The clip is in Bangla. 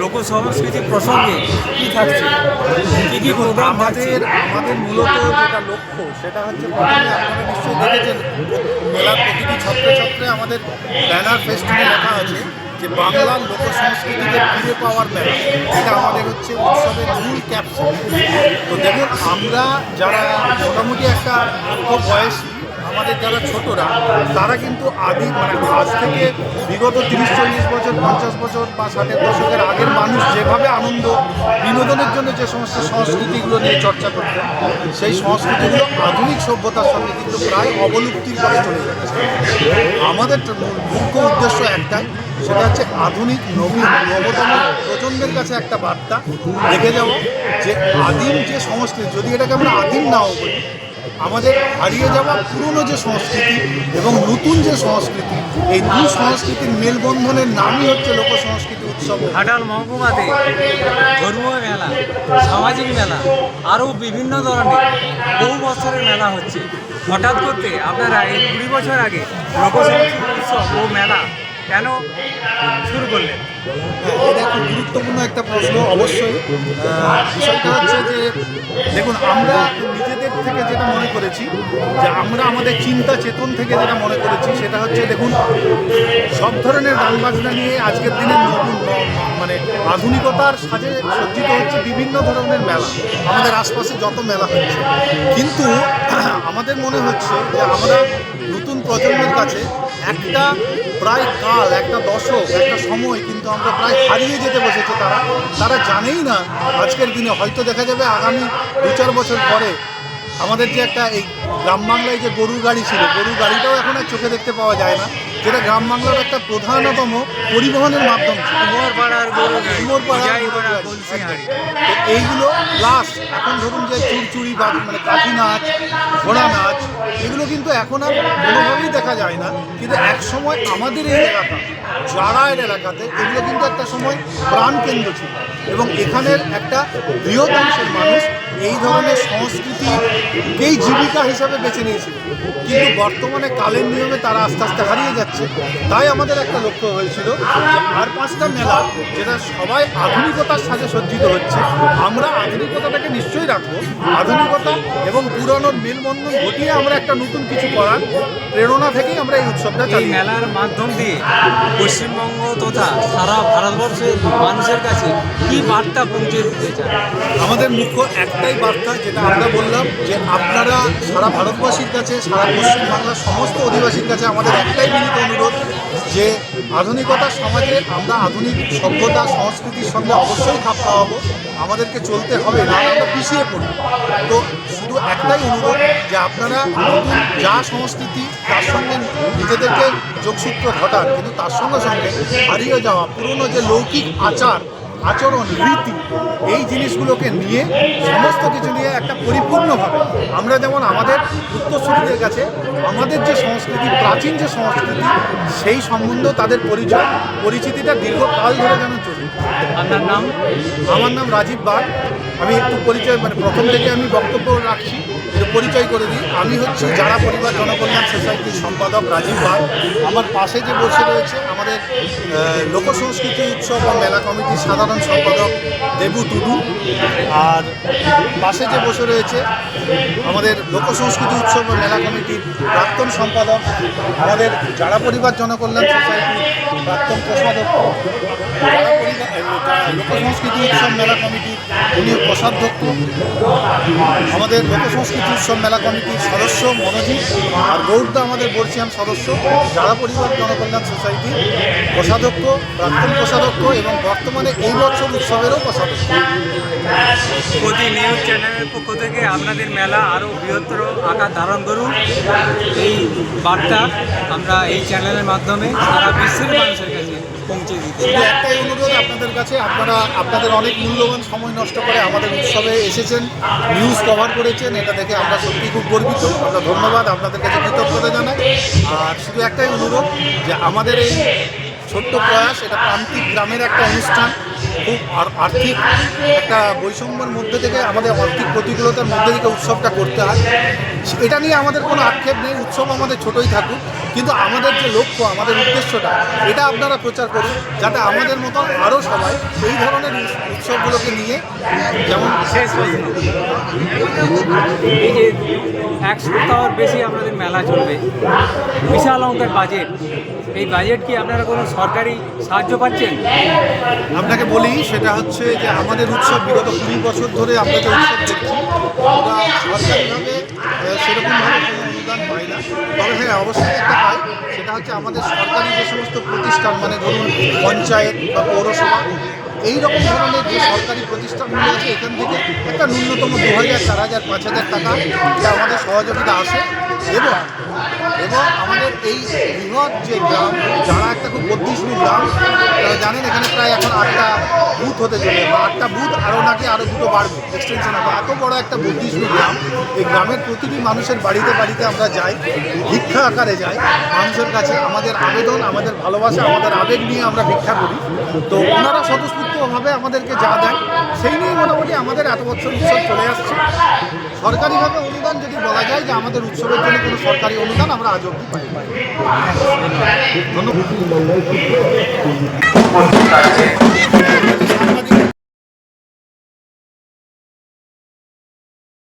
লোক সংস্কৃতি প্রসঙ্গে কি থাকছে? কি কি প্রোগ্রাম আমাদের আমাদের মূলত যেটা লক্ষ্য, সেটা হচ্ছে আপনারা নিশ্চয়ই দেখেছেন, মেলার প্রতিটি ছত্রে আমাদের ব্যানার ফেস্টিভে লেখা আছে যে বাংলার লোক সংস্কৃতিকে ফিরে পাওয়ার মেলা। এটা আমাদের হচ্ছে উৎসবের মূল ক্যাপশন তো দেখুন, আমরা যারা মোটামুটি একটা বয়স আমাদের যারা ছোটরা, তারা কিন্তু আদি মানে আজ থেকে বিগত তিরিশ, চল্লিশ বছর, পঞ্চাশ বছর বা ষাটের দশকের আগের মানুষ যেভাবে আনন্দ, বিনোদনের জন্য যে সমস্ত সংস্কৃতিগুলো নিয়ে চর্চা করতেন সেই সংস্কৃতিগুলো আধুনিক সভ্যতার সঙ্গে কিন্তু প্রায় অবলুপ্তির পথে চলে যাচ্ছে আমাদের মুখ্য উদ্দেশ্য একটাই, সেটা হচ্ছে আধুনিক নবীন নবতম প্রজন্মের কাছে একটা বার্তা, রেখে যাওয়া যে আদিম যে সংস্কৃতি, যদি এটাকে আমরা আদিম নাও বলি আমাদের হারিয়ে যাওয়া পুরনো যে সংস্কৃতি এবং নতুন যে সংস্কৃতি এই দু সংস্কৃতির মেলবন্ধনের নামই হচ্ছে লোক সংস্কৃতি উৎসব। ঘাটাল মহকুমাতে ধর্মীয় মেলা সামাজিক মেলা আরও বিভিন্ন ধরনের বহু বছরের মেলা হচ্ছে। হঠাৎ করতে আপনারা এই কুড়ি বছর আগে লোকসংস্কৃতি উৎসব ও মেলা কেন শুরু করলেন? হ্যাঁ, এটা খুব গুরুত্বপূর্ণ একটা প্রশ্ন অবশ্যই। বিষয়টা হচ্ছে যে দেখুন আমরা থেকে যেটা মনে করেছি, যে আমরা আমাদের চিন্তা চেতন থেকে যেটা মনে করেছি, সেটা হচ্ছে দেখুন, সব ধরনের গান বাজনা নিয়ে আজকের দিনে নতুন মানে আধুনিকতার সাজে সজ্জিত হচ্ছে বিভিন্ন ধরনের মেলা। আমাদের আশপাশে যত মেলা হচ্ছে। কিন্তু আমাদের মনে হচ্ছে যে আমরা নতুন প্রজন্মের কাছে একটা প্রায় কাল, একটা দশক, একটা সময় কিন্তু আমরা প্রায় হারিয়ে যেতে বসেছে। তারা তারা জানেই না আজকের দিনে। হয়তো দেখা যাবে আগামী দু চার বছর পরে আমাদের যে একটা এই গ্রাম বাংলায় যে গরুর গাড়ি ছিল গরুর গাড়িটাও এখন আর চোখে দেখতে পাওয়া যায় না। যেটা গ্রাম বাংলার একটা প্রধানতম পরিবহনের মাধ্যম এইগুলো প্লাস এখন ধরুন যে চুরচুরি বা মানে কাঠি নাচ ঘোড়া নাচ এগুলো কিন্তু এখন আর কোনোভাবেই দেখা যায় না। কিন্তু এক সময় আমাদের এই এলাকা যারায়ের এলাকাতে এগুলো কিন্তু একটা সময় প্রাণকেন্দ্র ছিল। এবং এখানের একটা বৃহৎ মানুষ এই ধরনের সংস্কৃতিকেই জীবিকা হিসাবে বেছে নিয়েছিল। কিন্তু বর্তমানে কালের নিয়মে তারা আস্তে আস্তে হারিয়ে যাচ্ছে। তাই আমাদের একটা লক্ষ্য হয়েছিল আর পাঁচটা মেলা যেটা সবাই আধুনিকতার সাথে সজ্জিত হচ্ছে আমরা আধুনিকতাটাকে নিশ্চয়ই রাখব। আধুনিকতা এবং পুরনোর মেলবন্ধন ঘটিয়ে আমরা একটা নতুন কিছু করার প্রেরণা থেকেই আমরা এই উৎসবটা এই চালিয়ে মেলার মাধ্যম দিয়ে পশ্চিমবঙ্গ তথা সারা ভারতবর্ষের মানুষের কাছে কি বার্তা পৌঁছে দিতে চান আমাদের মুখ্য একটাই বার্তা যেটা আমরা বললাম যে আপনারা সারা ভারতবাসীর কাছে, সারা পশ্চিমবাংলার সমস্ত অধিবাসীর কাছে আমাদের একটাই বিনীত অনুরোধ যে আধুনিকতার সমাজে আমরা আধুনিক সভ্যতা, সংস্কৃতির সঙ্গে অবশ্যই খাপ খাওয়াবো। আমাদেরকে চলতে হবে, না আমরা পিছিয়ে পড়ব তো শুধু একটাই অনুরোধ যে আপনারা নতুন যা সংস্কৃতি, তার সঙ্গে নিজেদেরকে যোগসূত্র ঘটান, কিন্তু তার সঙ্গে সঙ্গে হারিয়ে যাওয়া পুরনো যে লৌকিক আচার আচরণ, রীতি, এই জিনিসগুলোকে নিয়ে, সমস্ত কিছু নিয়ে একটা পরিপূর্ণভাবে আমরা যেমন আমাদের উত্তরসূরিদের কাছে, আমাদের যে সংস্কৃতি, প্রাচীন যে সংস্কৃতি, সেই সম্বন্ধে তাদের পরিচয়, পরিচিতিটা দীর্ঘকাল ধরে যেন আপনার নাম? আমার নাম রাজীব বাগ। আমি একটু পরিচয় মানে প্রথম থেকে আমি বক্তব্য রাখছি পরিচয় করে দিই। আমি হচ্ছি যারা পরিবার জনকল্যাণ সোসাইটির সম্পাদক রাজীব বাগ। আমার পাশে যে বসে রয়েছে আমাদের আহ, লোক সংস্কৃতি উৎসব ও মেলা কমিটির সাধারণ সম্পাদক দেবু টুডু আর পাশে যে বসে রয়েছে আমাদের লোক সংস্কৃতি উৎসব ও মেলা কমিটির প্রাক্তন সম্পাদক আমাদের যারা পরিবার জনকল্যাণ সোসাইটির প্রাক্তন পরিবার লোক সংস্কৃতি উৎসব মেলা কমিটি উনি কোষাধ্যক্ষ। আমাদের লোক সংস্কৃতি উৎসব মেলা কমিটির সদস্য মনোজিৎ আর গৌরদা আমাদের বর্ষিয়ান সদস্য। যারা পরিবার জনকল্যাণ সোসাইটি কোষাধ্যক্ষ, প্রাক্তন কোষাধ্যক্ষ এবং বর্তমানে এই বছর উৎসবেরও কোষাধ্যক্ষ। প্রতি নিউজ চ্যানেলের পক্ষ থেকে আপনাদের মেলা আরও বৃহত্তর আকার ধারণ করুন। এই বার্তা আমরা এই চ্যানেলের মাধ্যমে সারা বিশ্বের মানুষের পৌঁছে দিতে একটাই অনুরোধ আপনাদের কাছে। আপনারা, আপনাদের অনেক মূল্যবান সময় নষ্ট করে আমাদের উৎসবে এসেছেন নিউজ কভার করেছেন, এটা দেখে আমরা সত্যি খুব গর্বিত। আমরা ধন্যবাদ আপনাদের কাছে কৃতজ্ঞতা জানাই। আর শুধু একটাই অনুরোধ যে আমাদের এই ছোট্ট প্রয়াস, এটা প্রান্তিক গ্রামের একটা অনুষ্ঠান, খুব আর- আর্থিক একটা বৈষম্যের মধ্যে থেকে আমাদের আর্থিক প্রতিকূলতার মধ্যে থেকে উৎসবটা করতে হয়। এটা নিয়ে আমাদের কোনো আক্ষেপ নেই, উৎসব আমাদের ছোটই থাকুক। কিন্তু আমাদের যে লক্ষ্য আমাদের উদ্দেশ্যটা এটা আপনারা প্রচার করুন যাতে আমাদের মতো আরও সবাই এই ধরনের উৎসবগুলোকে নিয়ে যেমন এই যে এক সপ্তাহর বেশি আপনাদের মেলা চলবে বিশাল অঙ্কের বাজেট এই বাজেট কি আপনারা কোনো সরকারি সাহায্য পাচ্ছেন? আপনাকে বলি সেটা হচ্ছে যে আমাদের উৎসব বিগত কুড়ি বছর ধরে আমরা যে উৎসব সরকারিভাবে সেরকমভাবে পাই না তবে হ্যাঁ অবশ্যই একটা পাই। সেটা হচ্ছে আমাদের সরকারি যে সমস্ত প্রতিষ্ঠান মানে ধরুন পঞ্চায়েত বা পৌরসভা, এই রকম ধরনের যে সরকারি প্রতিষ্ঠানগুলো আছে, এখান থেকে একটা ন্যূনতম দু হাজার, চার হাজার, পাঁচ হাজার টাকা যা আমাদের সহযোগিতা আসে। এবং এবং আমাদের এই বৃহৎ যে গ্রাম, যারা একটা খুব বত্রিশমি গ্রাম জানেন এখানে প্রায় এখন আটটা বুথ হতে চলে বা আটটা বুথ আরও নাকি আরও দুটো বাড়বে। এক্সটেনশন হবে। এত বড় একটা বত্রিশমি গ্রাম, এই গ্রামের প্রতিটি মানুষের বাড়িতে বাড়িতে আমরা যাই, ভিক্ষা আকারে যাই। মানুষের কাছে আমাদের আবেদন, আমাদের ভালোবাসা, আমাদের আবেগ নিয়ে আমরা ভিক্ষা করি। তো ওনারা স্বতঃস্ফূর্তভাবে আমাদেরকে যা দেন, সেই নিয়ে মোটামুটি আমাদের এত বছর উৎসব চলে আসছে। সরকারিভাবে অনুদান যদি বলা যায় যে আমাদের উৎসবের জন্য কোনো সরকারি অনুদান আমরা আজ অব্দি পাই ধন্যবাদ।